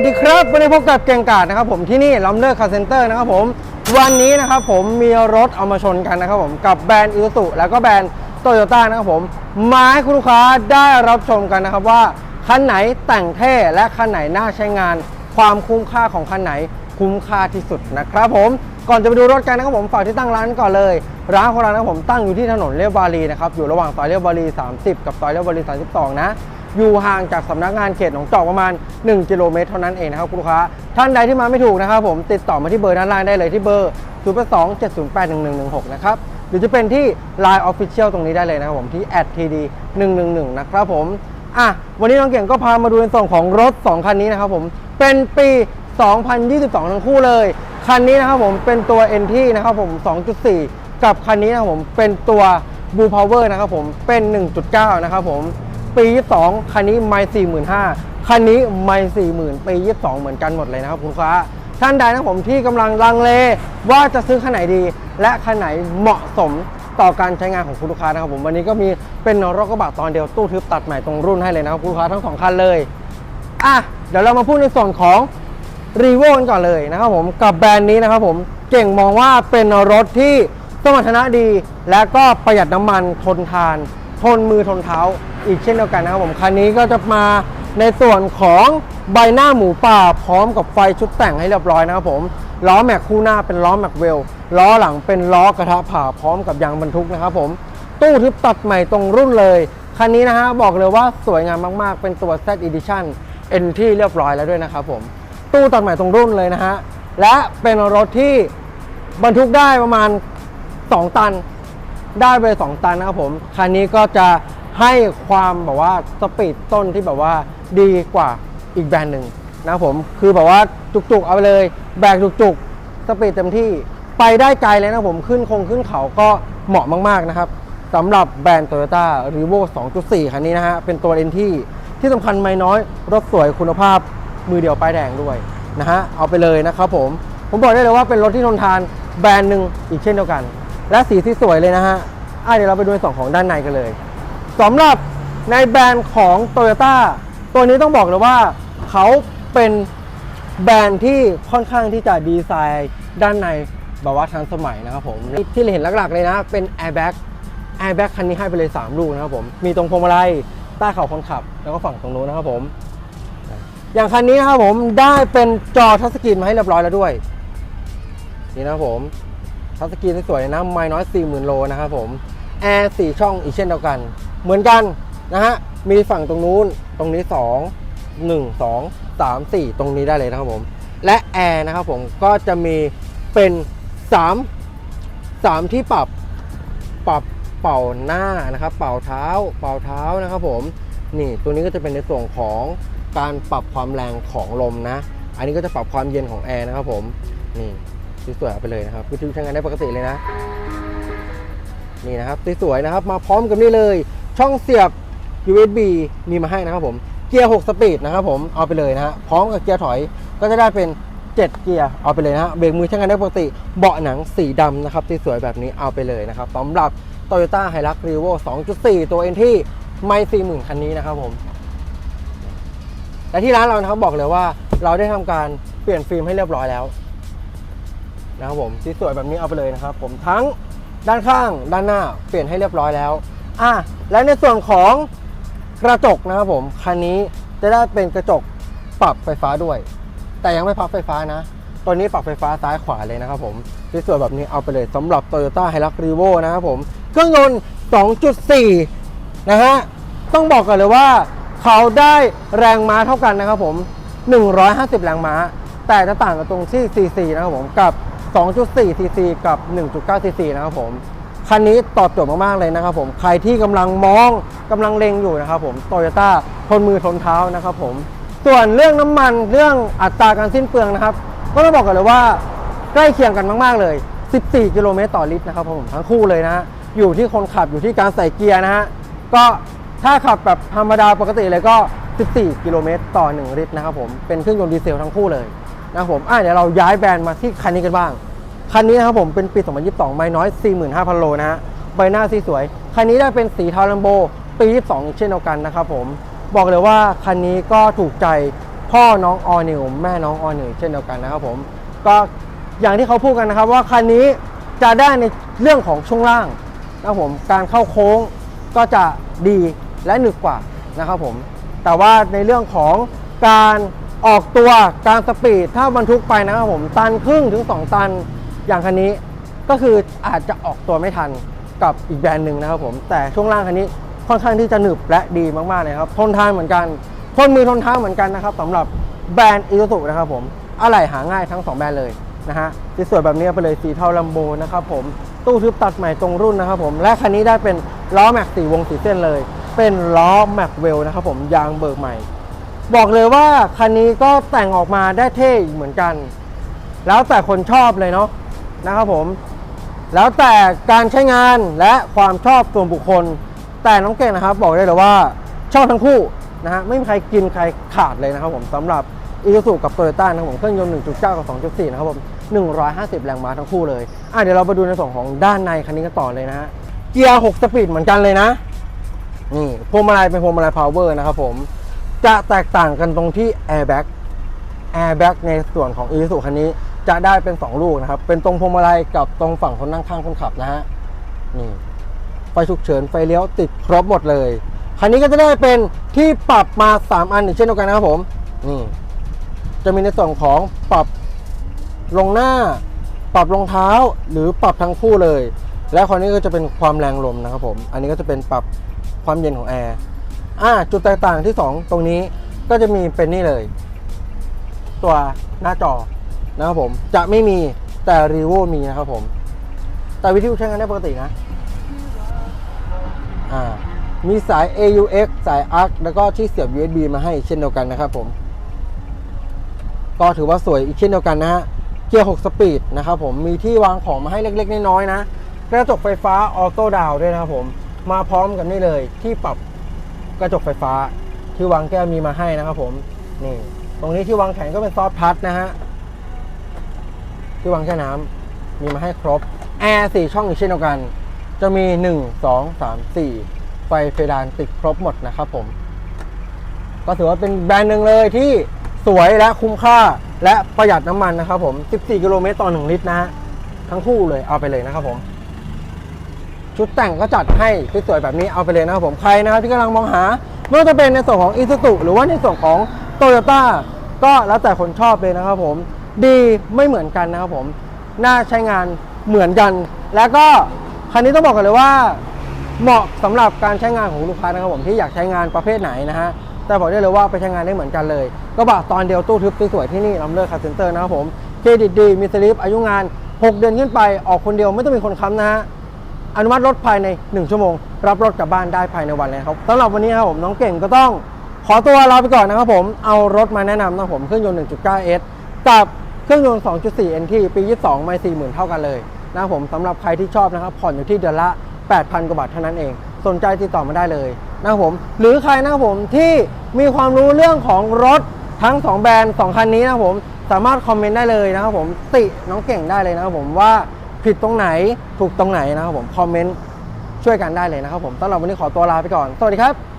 วัสดีครับ วันนี้พบกับเก่งกาดนะครับผมที่นี่ลัมเลอร์คาร์เซนเตอร์นะครับผม วันนี้นะครับผมมีรถเอามาชนกันนะครับผมกับแบรนด์อิสุแล้วก็แบรนด์โตโยต้านะครับผมมาให้คุณลูกค้าได้รับชมกันนะครับว่า คันไหนแต่งเท่และคันไหนน่าใช้งาน ความคุ้มค่าของคันไหนคุ้มค่าที่สุดนะครับผม ก่อนจะไปดูรถกันนะครับผมฝากที่ตั้งร้านก่อนเลย ร้านของเรานะครับผมตั้งอยู่ที่ถนนเลียบวารีนะครับอยู่ระหว่างซอยเลียบวารี 30 กับซอยเลียบวารี 32 นะอยู่ห่างจากสำนักงานเขตหนองจอกประมาณ 1 กิโลเมตรเท่านั้นเองนะครับคุณลูกค้า ท่านใดที่มาไม่ถูกนะครับผมติดต่อมาที่เบอร์ด้านล่างได้เลยที่เบอร์0 2 7 0 8 1 1 1 6 นะครับ หรือจะเป็นที่ Line Official ตรงนี้ได้เลยนะครับผมที่ @td 111 นะครับผม อะ วันนี้น้องเก่งก็พามาดูในส่วนของรถ 2 คันนี้นะครับผม เป็นปี 2022 ทั้งคู่เลย คันนี้นะครับผมเป็นตัว NT นะครับผม 2.4 กับคันนี้นะครับผมเป็นตัว Blue Power นะครับผมเป็น 1.9 นะครับผมปี 22 คันนี้ไม่45,000 คันนี้ไม่40,000 ปี 22 เหมือนกันหมดเลยนะครับคุณค้าท่านใดนะผมที่กำลังลังเลว่าจะซื้อคันไหนดี และคันไหนเหมาะสมต่อการใช้งานของคุณลูกค้านะครับผมวันนี้ก็มีเป็นรถกระบะตอนเดียวตู้ทึบตัดใหม่ตรงรุ่นให้เลยนะครับคุณลูกค้าทั้งสองคันเลยอะเดี๋ยวเรามาพูดในส่วนของ รีโวกันก่อนเลยนะครับผมกับแบรนด์นี้นะครับผมเก่งมองว่าเป็นรถที่สมรรถนะดี และก็ประหยัดน้ำมันทนทาน ทนมือทนเท้าอีกเช่นเดียวกันนะครับผมคันนี้ก็จะมาในส่วนของใบหน้าหมูป่าพร้อมกับไฟชุดแต่งให้เรียบร้อยนะครับผมล้อแม็กคู่หน้าเป็นล้อแม็กเวลล้อหลังเป็นล้อกระทะผ่าพร้อมกับยางบรรทุกนะครับผมตู้ทึบตัดใหม่ตรงรุ่นเลยคันนี้นะฮะบอกเลยว่าสวยงามมากๆ เป็นตัว Z Edition N ที่เรียบร้อยแล้วด้วยนะครับผม ตู้ตัดใหม่ตรงรุ่นเลยนะฮะ และเป็นรถที่บรรทุกได้ประมาณ 2 ตัน ได้ไป 2 ตันนะครับผม คันนี้ก็จะให้ความแบบว่าสปีดต้นที่แบบว่าดีกว่าอีกแบรนด์หนึ่งนะครับผม คือแบบว่าจุกๆเอาไปเลย แบกจุกๆ สปีดเต็มที่ ไปได้ไกลเลยนะผม ขึ้นคงขึ้นเขาก็เหมาะมากๆนะครับสำหรับแบรนด์ Toyota r e v o 2.4 คันนี้นะฮะ เป็นตัวเลนที่ที่สำคัญไม่น้อย รถสวยคุณภาพ มือเดียวป้ายแดงด้วยนะฮะเอาไปเลยนะครับผม ผมบอกได้เลยว่าเป็นรถที่ทนทานแบรนด์หนึ่งอีกเช่นเดียวกัน และสีที่สวยเลยนะฮะอะเดี๋ยวเราไปดูในส่วนของด้านในกันเลยสำหรับในแบรนด์ของ Toyota ตัวนี้ต้องบอกเลยว่าเขาเป็นแบรนด์ที่ค่อนข้างที่จะดีไซน์ด้านในแบบว่าทันสมัยนะครับผม ที่เราเห็นหลักๆเลยนะ เป็น Airbag Airbag คันนี้ให้ไปเลย 3 ลูกนะครับผม มีตรงพวงมาลัยใต้เข่าคนขับ แล้วก็ฝั่งตรงนู้นนะครับผม อย่างคันนี้นะครับผมได้เป็นจอทัชสกรีนมาให้เรียบร้อยแล้วด้วย นี่นะครับผมทัชสกรีนสวยๆนะไม่น้อย 40,000 โลนะครับผมแอร์4ช่องอีกเช่นเดียวกัน เหมือนกันนะฮะมีฝั่งตรงนู้นตรงนี้ 2 1 2 3 4 ตรงนี้ได้เลยนะครับผม และแอร์นะครับผมก็จะมีเป็น 3 3 ที่ปรับปรับเป่าหน้านะครับ เป่าเท้า เป่าเท้านะครับผม นี่ตัวนี้ก็จะเป็นในส่วนของการปรับความแรงของลมนะ อันนี้ก็จะปรับความเย็นของแอร์นะครับผม นี่สวยๆไปเลยนะครับวิทยุใช้งานได้ปกติเลยนะ นี่นะครับสวยๆนะครับ มาพร้อมกับนี่เลย ช่องเสียบ USB มีมาให้นะครับผม เกียร์ 6 สปีดนะครับผมเอาไปเลยนะฮะพร้อมกับเกียร์ถอยก็จะได้เป็น7เกียร์เอาไปเลยนะฮะเบรกมือใช้งานได้ปกติ เบาะหนังสีดำนะครับสวยแบบนี้เอาไปเลยนะครับสำหรับ Toyota Hilux Revo 2.4 ตัว NT ไม่40,000คันนี้นะครับผมและที่ร้านเรานะครับบอกเลยว่าเราได้ทำการเปลี่ยนฟิล์มให้เรียบร้อยแล้วนะครับผมที่สวยแบบนี้เอาไปเลยนะครับ ผมทั้งด้านข้างด้านหน้าเปลี่ยนให้เรียบร้อยแล้วอะและในส่วนของกระจกนะครับผมคันนี้จะได้เป็นกระจกปรับไฟฟ้าด้วย แต่ยังไม่พับไฟฟ้านะตัวนี้ปรับไฟฟ้าซ้ายขวาเลยนะครับผมที่สวยแบบนี้เอาไปเลยสำหรับ Toyota Hilux Revo นะครับผมเครื่องยนต์ 2.4 นะฮะต้องบอกก่อนเลยว่าเขาได้แรงม้าเท่ากันนะครับผม 150 แรงม้า แต่จะต่างกันตรงที่ CC นะครับผมกับ 2.4 cc กับ 1.9 cc นะครับผมคันนี้ตอบโจทย์มากๆเลยนะครับผมใครที่กำลังมองกำลังเล็งอยู่นะครับผมโตโยต้าทนมือทนเท้านะครับผมส่วนเรื่องน้ำมันเรื่องอัตราการสิ้นเปลืองนะครับ ก็ต้องบอกกันเลยว่าใกล้เคียงกันมาก ๆเลย 14 กิโลเมตรต่อลิตรนะครับผมทั้งคู่เลยนะ อยู่ที่คนขับอยู่ที่การใส่เกียร์นะฮะ ก็ถ้าขับแบบธรรมดาปกติเลยก็ 14 กิโลเมตรต่อ 1 ลิตรนะครับผมเป็นเครื่องยนต์ดีเซลทั้งคู่เลยนะครับผมอะเดี๋ยวเราย้ายแบรนด์มาที่คันนี้กันบ้าง คันนี้นะครับผมเป็นปี 2022 ไม่น้อย 45,000 โลนะฮะใบหน้าสีสวย คันนี้ได้เป็นสีเทาลัมโบ ปี 22 เช่นเดียวกันนะครับผมบอกเลยว่าคันนี้ก็ถูกใจพ่อน้องออนิวแม่น้องออนิวเช่นเดียวกันนะครับผมก็อย่างที่เขาพูดกันนะครับว่าคันนี้จะได้ในเรื่องของช่วงล่างนะผมการเข้าโค้ง ก็จะดีและหนึบกว่านะครับผม แต่ว่าในเรื่องของการออกตัวการสปีดถ้าบรรทุกไปนะครับผมตันครึ่งถึง 2 ตันอย่างคันนี้ก็คืออาจจะออกตัวไม่ทันกับอีกแบรนด์หนึ่งนะครับผม แต่ช่วงล่างคันนี้ค่อนข้างที่จะหนึบและดีมากๆเลยครับทนทานเหมือนกันทนมือทนเท้าเหมือนกันนะครับสำหรับแบรนด์อีซูซุนะครับผมอะไหล่หาง่ายทั้ง 2 แบรนด์เลยนะฮะที่สวยแบบนี้ไปเลยสีเทาลัมโบนะครับผม ตู้ทึบตัดใหม่ตรงรุ่นนะครับผมและคันนี้ได้เป็นล้อแม็กสีวงสีเส้นเลย เป็นล้อแม็กเวลนะครับผมยางเบิกใหม่ บอกเลยว่าคันนี้ก็แต่งออกมาได้เท่เหมือนกัน แล้วแต่คนชอบเลยเนาะนะครับผม แล้วแต่การใช้งานและความชอบส่วนบุคคล แต่น้องเก่งนะครับ บอกได้เลยว่าชอบทั้งคู่นะฮะไม่มีใครกินใครขาดเลยนะครับผมสำหรับอีซูซูกับโตโยต้านะครับผมเครื่องยนต์1.9 กับ 2.4 นะครับผม 150 แรงม้าทั้งคู่เลยอะเดี๋ยวเราไปดูในส่วนของด้านในคันนี้กันต่อเลยนะฮะ เกียร์ 6 สปีดเหมือนกันเลยนะ นี่พวงมาลัยเป็นพวงมาลัยพาวเวอร์นะครับผม จะแตกต่างกันตรงที่ airbag airbag ในส่วนของ i s u คันนี้จะได้เป็น 2 ลูกนะครับ เป็นตรงพวงมาลัยกับตรงฝั่งคนนั่งข้างคนขับนะฮะ นี่ไฟฉุกเฉินไฟเลี้ยวติดครบหมดเลย คันนี้ก็จะได้เป็นที่ปรับมา 3 อันอย่างเช่นเดียวกันนะครับผม นี่ จะมีในส่วนของปรับ ลงหน้า ปรับรองเท้าหรือปรับทั้งคู่เลย และคันนี้ก็จะเป็นความแรงลมนะครับผม อันนี้ก็จะเป็นปรับความเย็นของแอร์อ่าจุดแตกต่างที่ 2 ตรงนี้ก็จะมีเป็นนี่เลย ตัวหน้าจอนะครับผม จะไม่มีแต่รีโวมีนะครับผม แต่วิธีใช้งานได้ปกตินะอ่ามีสาย AUX สาย ARC แล้วก็ที่เสียบ USB มาให้เช่นเดียวกันนะครับผม ก็ถือว่าสวยอีกเช่นเดียวกันนะฮะ เกียร์ 6 สปีดนะครับผมมีที่วางของมาให้เล็กๆ น้อยๆนะกระจกไฟฟ้าออโต้ดาวด้วยนะครับผมมาพร้อมกันนี่เลยที่ปรับกระจกไฟฟ้าที่วางแก้วมีมาให้นะครับผมนี่ตรงนี้ที่วางแขนก็เป็นซอฟต์ทัชนะฮะที่วางแช่น้ำมีมาให้ครบแอร์สี่ช่องอีกเช่นเดียวกัน จะมี 1 2 3 4 ไฟเพดานติดครบหมดนะครับผม ก็ถือว่าเป็นแบรนด์หนึ่งเลยที่สวยและคุ้มค่า และประหยัดน้ำมันนะครับผม 14 กิโลเมตรต่อ 1 ลิตรนะฮะ ทั้งคู่เลยเอาไปเลยนะครับผม ชุดแต่งก็จัดให้สวยๆแบบนี้เอาไปเลยนะครับผม ใครนะครับที่กำลังมองหาไม่ว่าจะเป็นในส่วนของ i s u z u หรือว่าในส่วนของ Toyota ก็แล้วแต่คนชอบเลยนะครับผม ดีไม่เหมือนกันนะครับผม น่าใช้งานเหมือนกัน แล้วก็คันนี้ต้องบอกกันเลยว่า เหมาะสำหรับการใช้งานของลูกค้านะครับผมที่อยากใช้งานประเภทไหนนะฮะ แต่บอกได้เลยว่าไปใช้งานได้เหมือนกันเลยกระบะตอนเดียวตู้ทึบสวยๆที่นี่ลำเลิศคาร์เซ็นเตอร์นะครับผมเครดิตดีมีสลิปอายุงาน 6 เดือนขึ้นไปออกคนเดียวไม่ต้องมีคนค้ำนะฮะอนุมัติรถภายใน 1 ชั่วโมง รับรถกลับบ้านได้ภายในวันเลยครับสำหรับวันนี้ครับผมน้องเก่งก็ต้องขอตัวลาไปก่อนนะครับผมเอารถมาแนะนำนะผมเครื่องยนต์ 1.9S กับเครื่องยนต์ 2.4 NT ปี 22 ไม่ 40,000 เท่ากันเลยนะครับผมสำหรับใครที่ชอบนะครับผ่อนอยู่ที่เดือนละ 8,000 กว่าบาทเท่านั้นเอง สนใจติดต่อมาได้เลยนะครับผม หรือใครนะครับผมที่มีความรู้เรื่องของรถทั้ง 2 แบรนด์ 2 คันนี้นะครับผมสามารถคอมเมนต์ได้เลยนะครับผมติน้องเก่งได้เลยนะครับผมว่าผิดตรงไหนถูกตรงไหนนะครับผมคอมเมนต์ช่วยกันได้เลยนะครับผมสำหรับวันนี้ขอตัวลาไปก่อน สวัสดีครับ